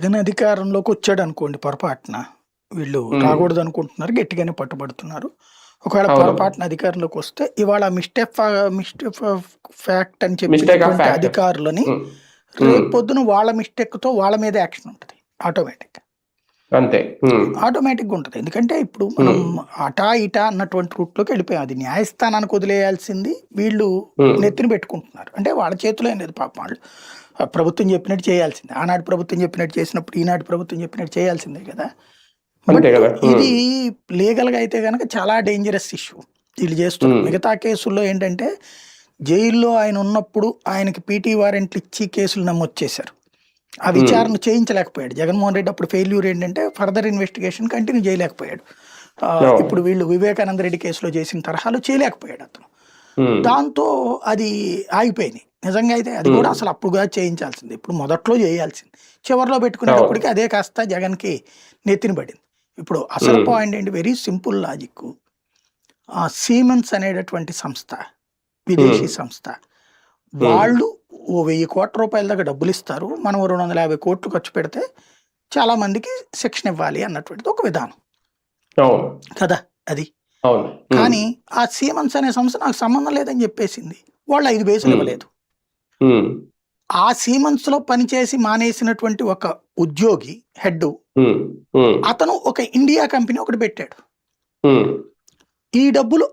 జగన్ అధికారంలోకి వచ్చాడు అనుకోండి పొరపాటున వీళ్ళు. రాకూడదు అనుకుంటున్నారు గట్టిగానే పట్టుబడుతున్నారు ఒకవేళ. పొరపాటున అధికారంలోకి వస్తే ఇవాళ మిస్టేక్ మిస్టేక్ ఫ్యాక్ట్ అని చెప్పి. అధికారులని రేపు పొద్దున వాళ్ళ మిస్టేక్తో వాళ్ళ మీద యాక్షన్ ఉంటుంది ఆటోమేటిక్ అంతే. ఆటోమేటిక్గా ఉంటుంది. ఎందుకంటే ఇప్పుడు మనం అటా ఇటా అన్నటువంటి రూట్లోకి వెళ్ళిపోయాం. అది న్యాయస్థానానికి వదిలేయాల్సింది వీళ్ళు నెత్తిన పెట్టుకుంటున్నారు. అంటే వాళ్ళ చేతిలో ఏం లేదు పాపం వాళ్ళు. ఆ ప్రభుత్వం చెప్పినట్టు చేయాల్సిందే. ఆనాడు ప్రభుత్వం చెప్పినట్టు చేసినప్పుడు ఈనాడు ప్రభుత్వం చెప్పినట్టు చేయాల్సిందే కదా. ఇది లీగల్గా అయితే కనుక చాలా డేంజరస్ ఇష్యూ వీళ్ళు చేస్తున్నారు. మిగతా కేసుల్లో ఏంటంటే జైల్లో ఆయన ఉన్నప్పుడు ఆయనకి పీటీ వారెంట్లు ఇచ్చి కేసులు నమోదు చేశారు. ఆ విచారణ చేయించలేకపోయాడు. జగన్మోహన్ రెడ్డి అప్పుడు ఫెయిల్యూర్ ఏంటంటే ఫర్దర్ ఇన్వెస్టిగేషన్ కంటిన్యూ చేయలేకపోయాడు. ఇప్పుడు వీళ్ళు వివేకానంద రెడ్డి కేసులో చేసిన తరహాలో చేయలేకపోయాడు అతను. దాంతో అది ఆగిపోయింది. నిజంగా అయితే అది కూడా. అసలు అప్పుడుగా చేయించాల్సింది. ఇప్పుడు మొదట్లో చేయాల్సింది. చివరిలో పెట్టుకునేటప్పటికి అదే కాస్త జగన్కి నెత్తిన పడింది. ఇప్పుడు అసలు. పాయింట్ ఏంటి? వెరీ సింపుల్ లాజిక్ సీమెన్స్ అనేటటువంటి సంస్థ విదేశీ సంస్థ. వాళ్ళు ఓ వెయ్యి కోట్ల రూపాయల దాకా డబ్బులు ఇస్తారు మనం రెండు వందల యాభై కోట్లు ఖర్చు పెడితే చాలా మందికి శిక్షణ ఇవ్వాలి అన్నటువంటిది ఒక విధానం. కదా అది? కానీ ఆ సీమన్స్ అనే సంస్థ నాకు సంబంధం లేదని చెప్పేసింది. వాళ్ళు ఐదు Hmm. ఇవ్వలేదు. ఆ సీమన్స్లో పనిచేసి మానేసినటువంటి ఒక ఉద్యోగి హెడ్ అతను ఒక ఇండియా కంపెనీ ఒకటి పెట్టాడు. ఈ డబ్బులు